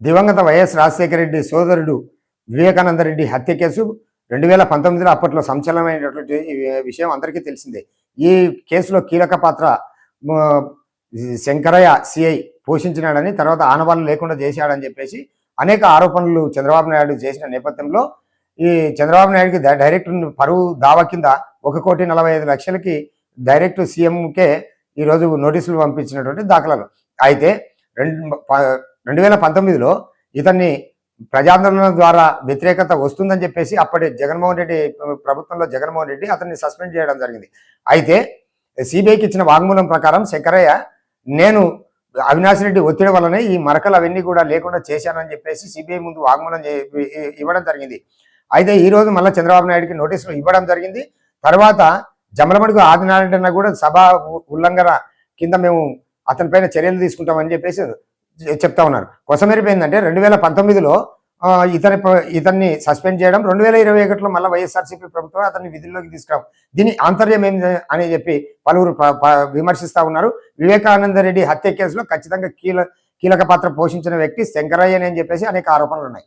దివంగత వైఎస్ రాజశేఖర రెడ్డి సోదరుడు వివేకానంద రెడ్డి హత్య కేసు రెండు వేల పంతొమ్మిదిలో అప్పట్లో సంచలనమైనటువంటి విషయం అందరికీ తెలిసిందే. ఈ కేసులో కీలక పాత్ర శంకరయ్య సిఐ పోషించినాడని తర్వాత ఆనవాళ్ళు లేకుండా చేశాడని చెప్పేసి అనేక ఆరోపణలు చంద్రబాబు నాయుడు చేసిన నేపథ్యంలో ఈ చంద్రబాబు నాయుడుకి డైరెక్ట్ పరువు దావా కింద ఒక కోటి నలభై ఐదు లక్షలకి డైరెక్ట్ సీఎంకే ఈరోజు నోటీసులు పంపించినటువంటి దాఖలాలు. అయితే రెండు రెండు వేల పంతొమ్మిదిలో ఇతన్ని ప్రజాందోళన ద్వారా వ్యతిరేకత వస్తుందని చెప్పేసి అప్పటి జగన్మోహన్ రెడ్డి ప్రభుత్వంలో జగన్మోహన్ రెడ్డి అతన్ని సస్పెండ్ చేయడం జరిగింది. అయితే సిబిఐకి ఇచ్చిన వాగ్మూలం ప్రకారం శంకరయ్య నేను అవినాష్ రెడ్డి ఒత్తిడి వల్లనే ఈ మరకలు అవన్నీ కూడా లేకుండా చేశానని చెప్పేసి సిబిఐ ముందు వాగ్మూలం ఇవ్వడం జరిగింది. అయితే ఈ రోజు మళ్ళీ చంద్రబాబు నాయుడికి నోటీసులు ఇవ్వడం జరిగింది. తర్వాత జమలమడుగు ఆదినారాయణ కూడా సభ ఉల్లంఘన కింద మేము అతనిపైన చర్యలు తీసుకుంటామని చెప్పేసి చెప్తా ఉన్నారు. కొసమెరిపోయిందంటే ఏంటంటే రెండు వేల పంతొమ్మిదిలో ఇతని ఇతన్ని సస్పెండ్ చేయడం రెండు వేల ఇరవై ఒకటిలో మళ్ళీ వైఎస్ఆర్సీపీ ప్రభుత్వం అతన్ని విధుల్లోకి తీసుకురావడం. దీని ఆంతర్యం ఏం అని చెప్పి పలువురు ప- ప- విమర్శిస్తా ఉన్నారు. వివేకానంద రెడ్డి హత్య కేసులో ఖచ్చితంగా కీల కీలక పాత్ర పోషించిన వ్యక్తి శంకరయ్య అని చెప్పేసి అనేక ఆరోపణలు ఉన్నాయి.